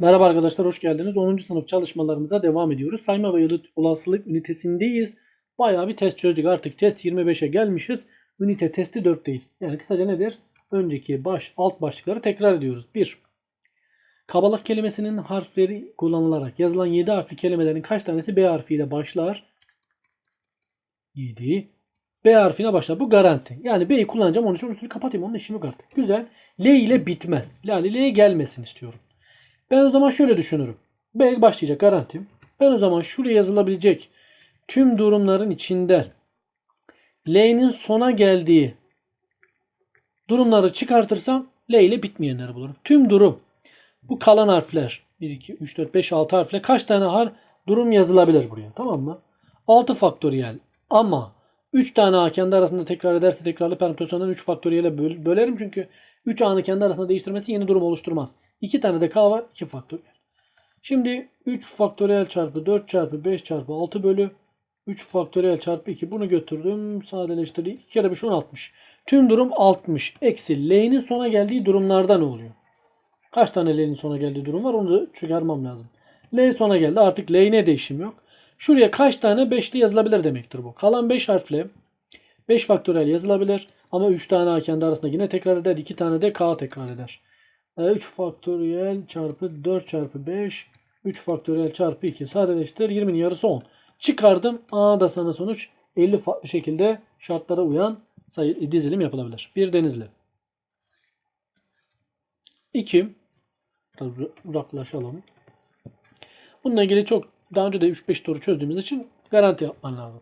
Merhaba arkadaşlar, hoş geldiniz. 10. sınıf çalışmalarımıza devam ediyoruz. Sayma ve olasılık ünitesindeyiz. Bayağı bir test çözdük. Artık test 25'e gelmişiz. Ünite testi 4'teyiz. Yani kısaca nedir? Önceki baş, alt başlıkları tekrar ediyoruz. 1. Kabalık kelimesinin harfleri kullanılarak yazılan 7 harfli kelimelerin kaç tanesi B harfiyle başlar? 7. B harfine başlar. Bu garanti. Yani B'yi kullanacağım. Onun için üstünü kapatayım. Onun işim yok artık. Güzel. L ile bitmez. Yani L gelmesin istiyorum. Ben o zaman şöyle düşünürüm. B başlayacak garantim. Ben o zaman şuraya yazılabilecek tüm durumların içinden L'nin sona geldiği durumları çıkartırsam L ile bitmeyenleri bulurum. Tüm durum bu kalan harfler 1, 2, 3, 4, 5, 6 harfle kaç tane har durum yazılabilir buraya tamam mı? 6 faktöriyel ama 3 tane A kendi arasında tekrar ederse tekrarlı permütasyondan 3 faktöriyele böl- bölerim çünkü 3 A'nın kendi arasında değiştirmesi yeni durum oluşturmaz. 2 tane de K var 2 faktöriyel. Şimdi 3 faktöriyel çarpı 4 çarpı 5 çarpı 6 bölü 3 faktöriyel çarpı 2 bunu götürdüm. Sadeleştirdim. 2 kere 5 10 60. Tüm durum 60. Eksi L'nin sona geldiği durumlarda ne oluyor? Kaç tane L'nin sona geldiği durum var onu da çıkarmam lazım. L sona geldi. Artık L'ine değişim yok. Şuraya kaç tane 5'li yazılabilir demektir bu. Kalan 5 harfle 5 faktöriyel yazılabilir. Ama 3 tane A kendi arasında yine tekrar eder. 2 tane de K tekrar eder. 3 faktöriyel çarpı 4 çarpı 5 3 faktöriyel çarpı 2 sadeleştir 20'nin yarısı 10. Çıkardım. A da sana sonuç 50 farklı şekilde şartlara uyan sayı dizilim yapılabilir. Bir denizli. 2 Biraz uzaklaşalım. Bununla ilgili çok daha önce de 3-5 soru çözdüğümüz için garanti yapman lazım.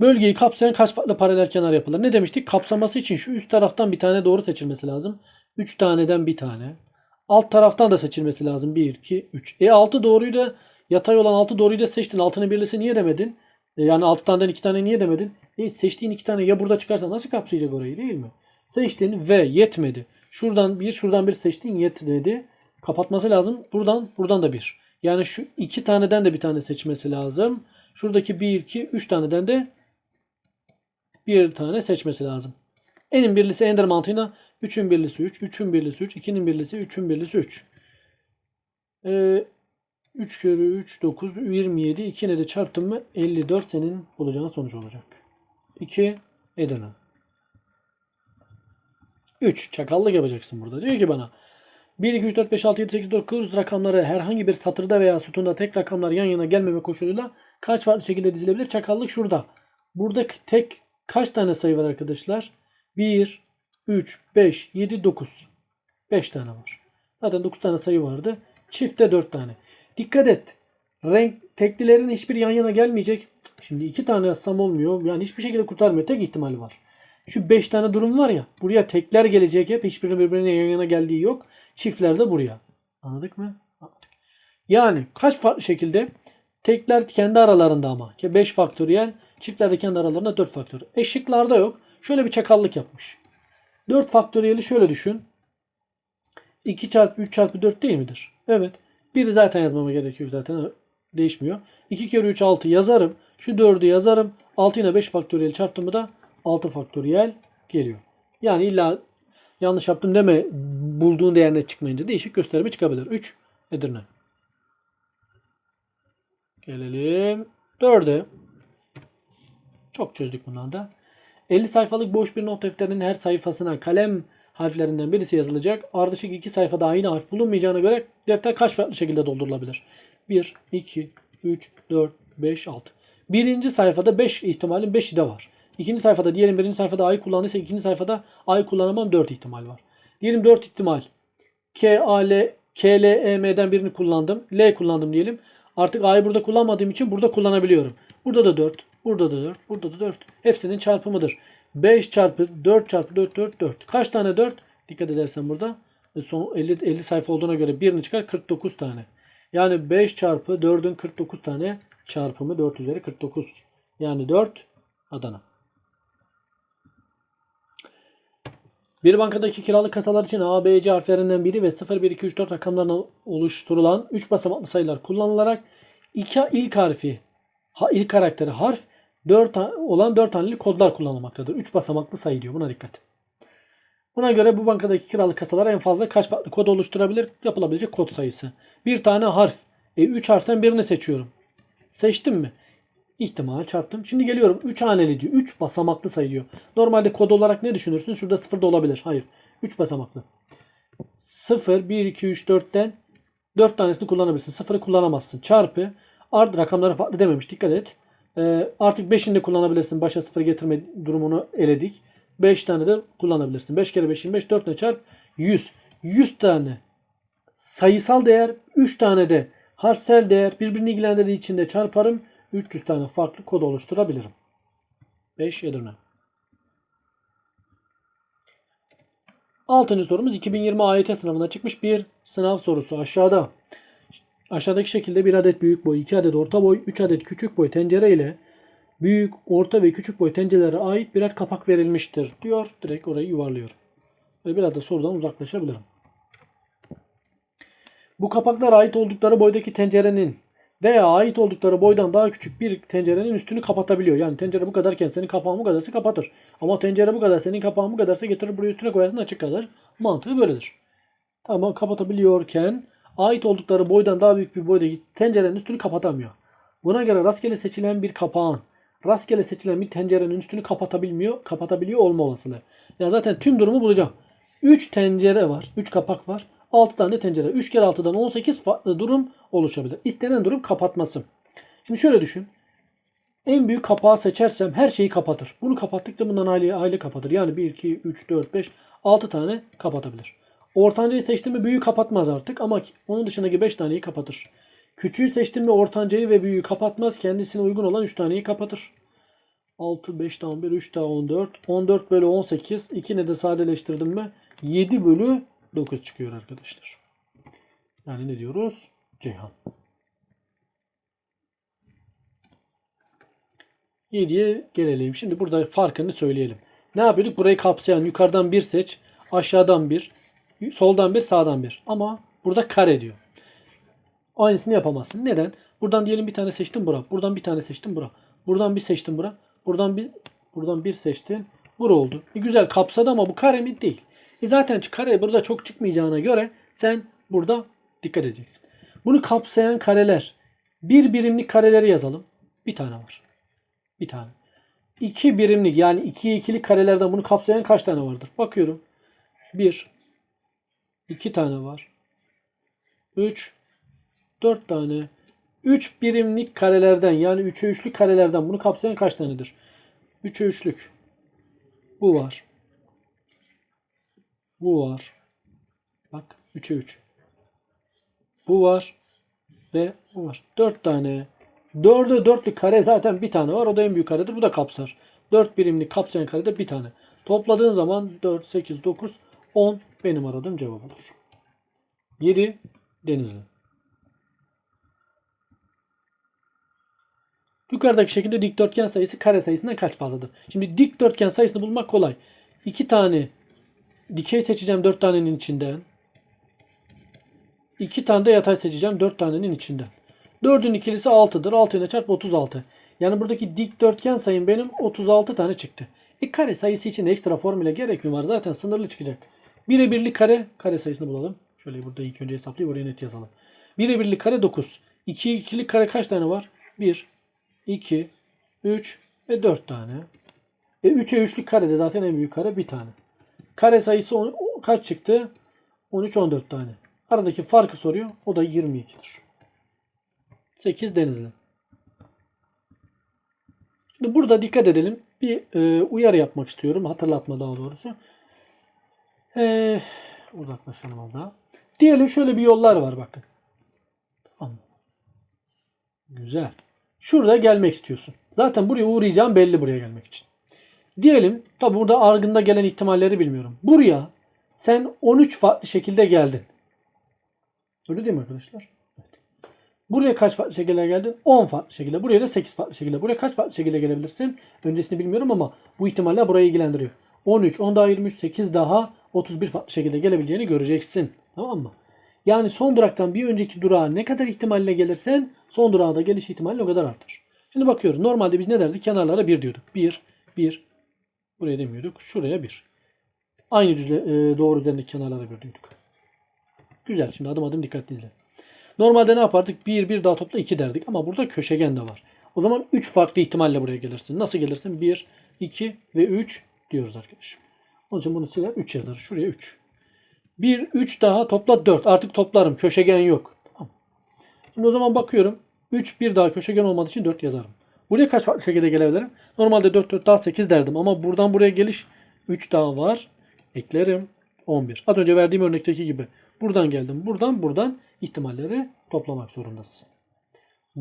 Bölgeyi kapsayan kaç farklı paralel kenar yapılır? Ne demiştik? Kapsaması için şu üst taraftan bir tane doğru seçilmesi lazım. 3 taneden bir tane. Alt taraftan da seçilmesi lazım. 1, 2, 3. E 6 doğruyu da yatay olan 6 doğruyu da seçtin. Altını birlisi niye demedin? E, yani 6 taneden 2 tane niye demedin? E, seçtiğin 2 tane ya burada çıkarsa nasıl kapsayacak orayı değil mi? Seçtin ve yetmedi. Şuradan bir, şuradan bir seçtin yetmedi. Kapatması lazım. Buradan, buradan da bir. Yani şu iki taneden de bir tane seçmesi lazım. Şuradaki 1, 2, 3 taneden de bir tane seçmesi lazım. Enin birlisi ender mantığıyla 3'ün birlisi 3, 3'ün birlisi 3, 2'nin birlisi 3'ün birlisi 3. Ee, 3 kere 3, 9, 27. 2 ile de çarptın mı 54 senin bulacağın sonuç olacak. 2 Edirne. 3 çakallık yapacaksın burada. Diyor ki bana 1, 2, 3, 4, 5, 6, 7, 8, 9 rakamları herhangi bir satırda veya sütunda tek rakamlar yan yana gelmeme koşuluyla kaç farklı şekilde dizilebilir? Çakallık şurada. Burada tek kaç tane sayı var arkadaşlar? 1, 3, 5, 7, 9. 5 tane var. Zaten 9 tane sayı vardı. Çifte 4 tane. Dikkat et. Renk teklilerin hiçbir yan yana gelmeyecek. Şimdi 2 tane yazsam olmuyor. Yani hiçbir şekilde kurtarmıyor. Tek ihtimali var. Şu 5 tane durum var ya. Buraya tekler gelecek hep. Hiçbirinin birbirine yan yana geldiği yok. Çiftler de buraya. Anladık mı? Anladık. Yani kaç farklı şekilde tekler kendi aralarında ama. 5 faktöriyel. Çiftler de kendi aralarında 4 faktöriyel. Eşiklarda yok. Şöyle bir çakallık yapmış. 4 faktöriyeli şöyle düşün. 2 çarpı 3 çarpı 4 değil midir? Evet. Biri zaten yazmama gerekiyor zaten. Değişmiyor. 2 kere 3 6 yazarım. Şu 4'ü yazarım. 6 ile 5 faktöriyel çarptığımı da 6 faktöriyel geliyor. Yani illa yanlış yaptım deme bulduğun değerine çıkmayınca değişik gösterimi çıkabilir. 3 Edirne. Gelelim 4'e. Çok çözdük bundan da. 50 sayfalık boş bir not defterinin her sayfasına kalem harflerinden birisi yazılacak. Ardışık iki sayfada aynı harf bulunmayacağına göre defter kaç farklı şekilde doldurulabilir? 1, 2, 3, 4, 5, 6. Birinci sayfada 5 ihtimalin 5'i de var. İkinci sayfada diyelim birinci sayfada A'yı kullandıysa ikinci sayfada A'yı kullanamam 4 ihtimal var. Diyelim 4 ihtimal. K, A, L, K, L, E, M'den birini kullandım. L kullandım diyelim. Artık A'yı burada kullanmadığım için burada kullanabiliyorum. Burada da 4. Burada da 4. Burada da 4. Hepsinin çarpımıdır. 5 çarpı 4 çarpı 4 4 4. Kaç tane 4? Dikkat edersen burada e, son 50, 50 sayfa olduğuna göre birini çıkar 49 tane. Yani 5 çarpı 4'ün 49 tane çarpımı 4 üzeri 49. Yani 4 Adana. Bir bankadaki kiralık kasalar için A, B, C harflerinden biri ve 0, 1, 2, 3, 4 rakamlarına oluşturulan 3 basamaklı sayılar kullanılarak iki ilk harfi, ha, ilk karakteri harf 4 olan 4 haneli kodlar kullanılmaktadır. 3 basamaklı sayı diyor. Buna dikkat. Buna göre bu bankadaki kiralık kasalar en fazla kaç farklı kod oluşturabilir? Yapılabilecek kod sayısı. Bir tane harf. E 3 harften birini seçiyorum. Seçtim mi? İhtimal çarptım. Şimdi geliyorum 3 haneli diyor. 3 basamaklı sayı diyor. Normalde kod olarak ne düşünürsün? Şurada 0 da olabilir. Hayır. 3 basamaklı. 0, 1, 2, 3, 4'ten 4 tanesini kullanabilirsin. 0'ı kullanamazsın. Çarpı. Art rakamları farklı dememiş. Dikkat et. Ee, artık 5'ini de kullanabilirsin. Başa 0 getirme durumunu eledik. 5 tane de kullanabilirsin. 5 kere 5 25 4 ne çarp 100. 100 tane sayısal değer 3 tane de harfsel değer birbirini ilgilendirdiği için de çarparım. 300 tane farklı kod oluşturabilirim. 5 Edirne. Altıncı sorumuz 2020 AYT sınavına çıkmış bir sınav sorusu. Aşağıda aşağıdaki şekilde bir adet büyük boy, 2 adet orta boy, 3 adet küçük boy tencere ile büyük, orta ve küçük boy tencerelere ait birer kapak verilmiştir diyor. Direkt orayı yuvarlıyorum. Ve biraz da sorudan uzaklaşabilirim. Bu kapaklar ait oldukları boydaki tencerenin veya ait oldukları boydan daha küçük bir tencerenin üstünü kapatabiliyor. Yani tencere bu kadarken senin kapağın bu kadarsa kapatır. Ama tencere bu kadar senin kapağın bu kadarsa getirir buraya üstüne koyarsın açık kalır. Mantığı böyledir. Tamam kapatabiliyorken ait oldukları boydan daha büyük bir boydaki tencerenin üstünü kapatamıyor. Buna göre rastgele seçilen bir kapağın rastgele seçilen bir tencerenin üstünü kapatabilmiyor, kapatabiliyor olma olasılığı. Ya zaten tüm durumu bulacağım. 3 tencere var, 3 kapak var. 6 tane de tencere. 3 kere 6'dan 18 farklı durum oluşabilir. İstenen durum kapatması. Şimdi şöyle düşün. En büyük kapağı seçersem her şeyi kapatır. Bunu kapattıkça bundan aile, aile kapatır. Yani 1, 2, 3, 4, 5, 6 tane kapatabilir. Ortancayı seçtim mi büyüğü kapatmaz artık ama onun dışındaki 5 taneyi kapatır. Küçüğü seçtim mi ortancayı ve büyüğü kapatmaz. Kendisine uygun olan 3 taneyi kapatır. 6, 5 daha 11, 3 daha 14. 14 bölü 18. 2 ne de sadeleştirdim mi? 7 bölü 9 çıkıyor arkadaşlar. Yani ne diyoruz? Ceyhan. 7'ye gelelim. Şimdi burada farkını söyleyelim. Ne yapıyorduk? Burayı kapsayan yukarıdan bir seç. Aşağıdan bir. Soldan bir sağdan bir. Ama burada kare diyor. Aynısını yapamazsın. Neden? Buradan diyelim bir tane seçtim bura. Buradan bir tane seçtim bura. Buradan bir seçtim bura. Buradan bir buradan bir seçtin. Bura oldu. E güzel kapsadı ama bu kare mi? Değil. E zaten kare burada çok çıkmayacağına göre sen burada dikkat edeceksin. Bunu kapsayan kareler. Bir birimlik kareleri yazalım. Bir tane var. Bir tane. İki birimlik yani iki ikili karelerden bunu kapsayan kaç tane vardır? Bakıyorum. Bir. İki tane var. Üç. Dört tane. Üç birimlik karelerden yani üçe üçlük karelerden bunu kapsayan kaç tanedir? Üçe üçlük. Bu var. Bu var. Bak 3'e 3. Bu var. Ve bu var. 4 tane. 4'e 4'lük kare zaten bir tane var. O da en büyük karedir. Bu da kapsar. 4 birimlik kapsayan karede bir tane. Topladığın zaman 4, 8, 9, 10 benim aradığım cevap olur. 7 Denizli. Yukarıdaki şekilde dikdörtgen sayısı kare sayısından kaç fazladır? Şimdi dikdörtgen sayısını bulmak kolay. 2 tane dikey seçeceğim 4 tanenin içinden. 2 tane de yatay seçeceğim 4 tanenin içinden. 4'ün ikilisi 6'dır. 6 ile çarp 36. Yani buradaki dikdörtgen sayım benim 36 tane çıktı. E kare sayısı için ekstra formüle gerek mi var? Zaten sınırlı çıkacak. Bire birlik kare, kare sayısını bulalım. Şöyle burada ilk önce hesaplayıp oraya net yazalım. Bire birlik kare 9. 2 ikili kare kaç tane var? 1, 2, 3 ve 4 tane. E 3'e 3'lük kare de zaten en büyük kare bir tane. Kare sayısı on- kaç çıktı? 13, 14 tane. Aradaki farkı soruyor. O da 22'dir. 8 Denizli. Şimdi burada dikkat edelim. Bir e, uyarı yapmak istiyorum. Hatırlatma daha doğrusu. E, uzaklaşalım az. Diyelim şöyle bir yollar var bakın. Tamam? Güzel. Şurada gelmek istiyorsun. Zaten buraya uğrayacağım belli buraya gelmek için. Diyelim tabi burada argında gelen ihtimalleri bilmiyorum. Buraya sen 13 farklı şekilde geldin. Öyle değil mi arkadaşlar? Evet. Buraya kaç farklı şekilde geldin? 10 farklı şekilde. Buraya da 8 farklı şekilde. Buraya kaç farklı şekilde gelebilirsin? Öncesini bilmiyorum ama bu ihtimaller burayı ilgilendiriyor. 13, 10 daha 23, 8 daha 31 farklı şekilde gelebileceğini göreceksin. Tamam mı? Yani son duraktan bir önceki durağa ne kadar ihtimalle gelirsen son durağa da geliş ihtimali o kadar artar. Şimdi bakıyoruz. Normalde biz ne derdik? Kenarlara 1 diyorduk. 1, 1. Buraya demiyorduk. Şuraya 1. Aynı düzle, e, doğru üzerindeki kenarlara böldük. Güzel. Şimdi adım adım dikkatli izle. Normalde ne yapardık? 1, 1 daha topla 2 derdik. Ama burada köşegen de var. O zaman 3 farklı ihtimalle buraya gelirsin. Nasıl gelirsin? 1, 2 ve 3 diyoruz arkadaşım. Onun için bunu siler 3 yazarız. Şuraya 3. 1, 3 daha topla 4. Artık toplarım. Köşegen yok. Tamam. Şimdi o zaman bakıyorum. 3, 1 daha köşegen olmadığı için 4 yazarım. Buraya kaç farklı şekilde gelebilirim? Normalde 4, 4 daha 8 derdim. Ama buradan buraya geliş 3 daha var. Eklerim. 11. Az önce verdiğim örnekteki gibi. Buradan geldim. Buradan buradan ihtimalleri toplamak zorundasın.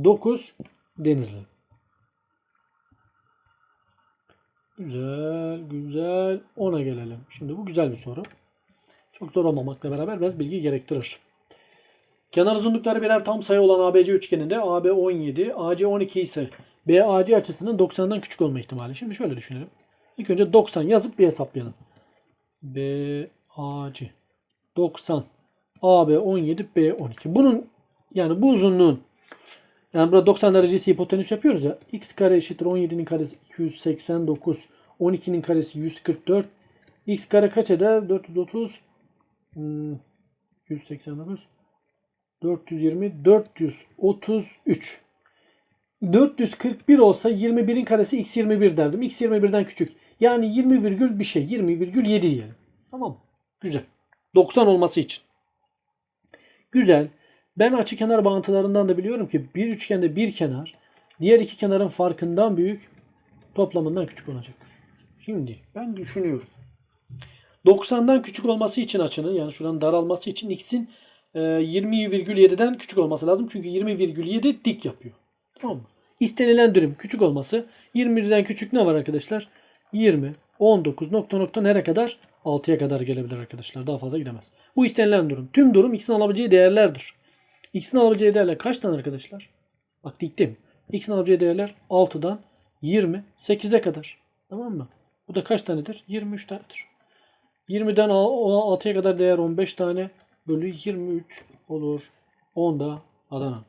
9 Denizli. Güzel, güzel. 10'a gelelim. Şimdi bu güzel bir soru. Çok zor olmamakla beraber biraz bilgi gerektirir. Kenar uzunlukları birer tam sayı olan ABC üçgeninde AB 17, AC 12 ise BAC açısının 90'dan küçük olma ihtimali. Şimdi şöyle düşünelim. İlk önce 90 yazıp bir hesaplayalım. BAC 90 AB 17 B 12. Bunun yani bu uzunluğun yani burada 90 derecesi hipotenüs yapıyoruz ya. X kare eşittir 17'nin karesi 289. 12'nin karesi 144. X kare kaç eder? 430. Hmm, 289. 420. 433. 441 olsa 21'in karesi x 21 derdim. x 21'den küçük. Yani 20 virgül bir şey. 20 virgül 7 diyelim. Tamam? Güzel. 90 olması için. Güzel. Ben açıkenar bağıntılarından da biliyorum ki bir üçgende bir kenar diğer iki kenarın farkından büyük toplamından küçük olacak. Şimdi ben düşünüyorum. 90'dan küçük olması için açının yani şuranın daralması için x'in e, 20,7'den küçük olması lazım. Çünkü 20,7 dik yapıyor. Tamam mı? İstenilen durum küçük olması. 21'den küçük ne var arkadaşlar? 20, 19 nokta nokta nereye kadar? 6'ya kadar gelebilir arkadaşlar. Daha fazla gidemez. Bu istenilen durum. Tüm durum x'in alabileceği değerlerdir. X'in alabileceği değerler kaç tane arkadaşlar? Bak diktim. X'in alabileceği değerler 6'dan 28'e kadar. Tamam mı? Bu da kaç tanedir? 23 tanedir. 20'den 6'ya kadar değer 15 tane bölü 23 olur. 10 da Adana.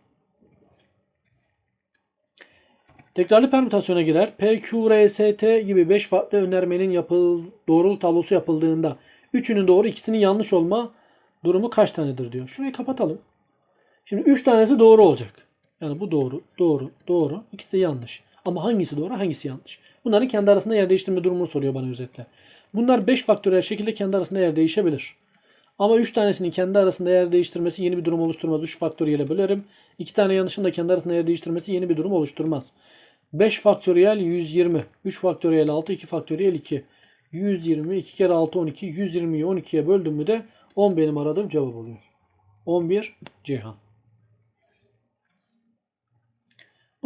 Tekrarlı permütasyona girer. P, Q, R, S, T gibi 5 farklı önermenin yapıl doğruluk tablosu yapıldığında üçünün doğru ikisinin yanlış olma durumu kaç tanedir diyor. Şurayı kapatalım. Şimdi 3 tanesi doğru olacak. Yani bu doğru, doğru, doğru. İkisi de yanlış. Ama hangisi doğru, hangisi yanlış? Bunların kendi arasında yer değiştirme durumunu soruyor bana özetle. Bunlar 5 faktörel şekilde kendi arasında yer değişebilir. Ama 3 tanesinin kendi arasında yer değiştirmesi yeni bir durum oluşturmaz. 3 faktöriyele bölerim. 2 tane yanlışın da kendi arasında yer değiştirmesi yeni bir durum oluşturmaz. 5 faktöriyel 120. 3 faktöriyel 6, 2 faktöriyel 2. 120, 2 kere 6, 12. 120'yi 12'ye böldüm mü de 10 benim aradığım cevap oluyor. 11 Ceyhan.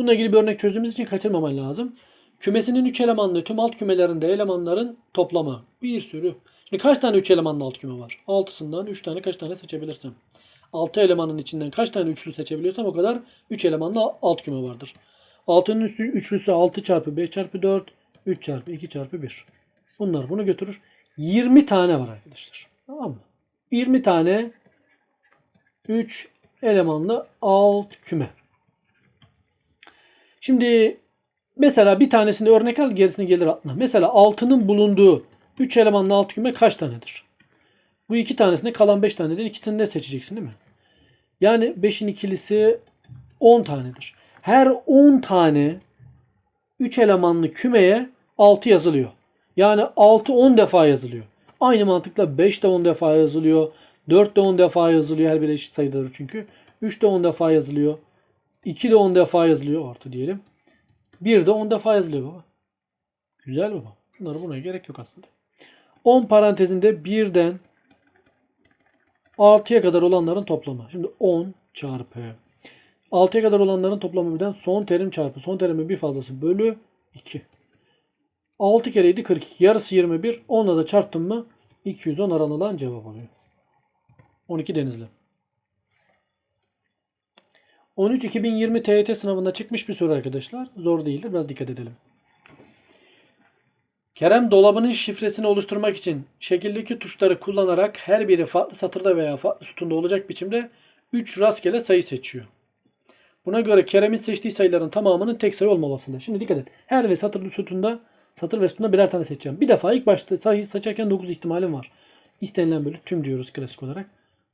Bununla ilgili bir örnek çözdüğümüz için kaçırmaman lazım. Kümesinin 3 elemanlı tüm alt kümelerinde elemanların toplamı. Bir sürü. Şimdi kaç tane 3 elemanlı alt küme var? 6'sından 3 tane kaç tane seçebilirsem. 6 elemanın içinden kaç tane üçlü seçebiliyorsam o kadar 3 elemanlı alt küme vardır. 6'nın üstü, üçlüsü 6 çarpı 5 çarpı 4, 3 çarpı 2 çarpı 1. Bunlar bunu götürür. 20 tane var arkadaşlar. Tamam mı? 20 tane 3 elemanlı alt küme. Şimdi mesela bir tanesini örnek al gerisini gelir aklına. Mesela 6'nın bulunduğu 3 elemanlı alt küme kaç tanedir? Bu iki tanesine kalan 5 tanedir. İkisini de seçeceksin değil mi? Yani 5'in ikilisi 10 tanedir. Her 10 tane 3 elemanlı kümeye 6 yazılıyor. Yani 6 10 defa yazılıyor. Aynı mantıkla 5 de 10 defa yazılıyor. 4 de 10 defa yazılıyor. Her biri eşit sayıdır çünkü. 3 de 10 defa yazılıyor. 2 de 10 defa yazılıyor artı diyelim. 1 de 10 defa yazılıyor baba. Güzel baba. Bunlara buna gerek yok aslında. 10 parantezinde 1'den 6'ya kadar olanların toplamı. Şimdi 10 çarpı 6'ya kadar olanların toplamı birden son terim çarpı son terimin bir fazlası bölü 2. 6 kere 7 42. Yarısı 21. 10'la da çarptım mı 210 aranılan cevap oluyor. 12 Denizli. 13 2020 TYT sınavında çıkmış bir soru arkadaşlar. Zor değildir. Biraz dikkat edelim. Kerem dolabının şifresini oluşturmak için şekildeki tuşları kullanarak her biri farklı satırda veya farklı sütunda olacak biçimde 3 rastgele sayı seçiyor. Buna göre Kerem'in seçtiği sayıların tamamının tek sayı olmamasında. Şimdi dikkat et. Her ve satırlı sütunda satır ve sütunda birer tane seçeceğim. Bir defa ilk başta sayı seçerken 9 ihtimalim var. İstenilen bölü tüm diyoruz klasik olarak.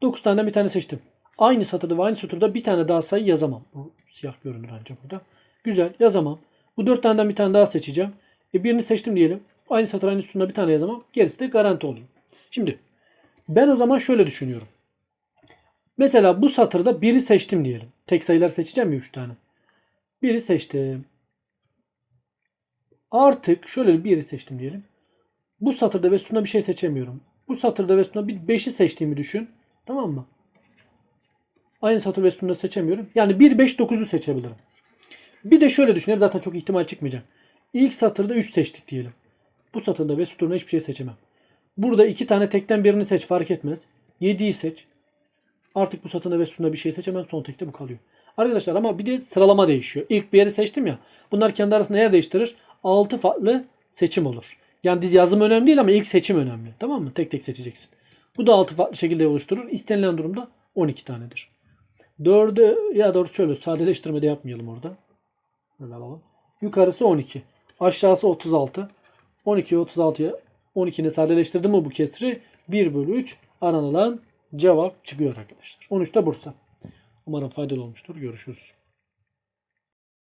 9 taneden bir tane seçtim. Aynı satırda ve aynı süturda bir tane daha sayı yazamam. Bu siyah görünür ancak burada. Güzel yazamam. Bu 4 taneden bir tane daha seçeceğim. E birini seçtim diyelim. Aynı satır aynı sütunda bir tane yazamam. Gerisi de garanti oluyor. Şimdi ben o zaman şöyle düşünüyorum. Mesela bu satırda biri seçtim diyelim. Tek sayılar seçeceğim ya 3 tane. Biri seçtim. Artık şöyle biri seçtim diyelim. Bu satırda ve sütunda bir şey seçemiyorum. Bu satırda ve sütunda bir 5'i seçtiğimi düşün. Tamam mı? Aynı satır ve sütunda seçemiyorum. Yani 1, 5, 9'u seçebilirim. Bir de şöyle düşünelim. Zaten çok ihtimal çıkmayacak. İlk satırda 3 seçtik diyelim. Bu satırda ve sütunda hiçbir şey seçemem. Burada iki tane tekten birini seç fark etmez. 7'yi seç. Artık bu satırda ve sütunda bir şey seçemem. Son tekte bu kalıyor. Arkadaşlar ama bir de sıralama değişiyor. İlk bir yeri seçtim ya. Bunlar kendi arasında yer değiştirir. 6 farklı seçim olur. Yani diz yazım önemli değil ama ilk seçim önemli. Tamam mı? Tek tek seçeceksin. Bu da 6 farklı şekilde oluşturur. İstenilen durumda 12 tanedir. 4'ü ya doğru şöyle sadeleştirme de yapmayalım orada. Böyle alalım. Yukarısı 12. Aşağısı 36. 12'yi 36'ya 12'ni sadeleştirdim mi bu kesri 1 bölü 3 aranılan cevap çıkıyor arkadaşlar. 13'te Bursa. Umarım faydalı olmuştur. Görüşürüz.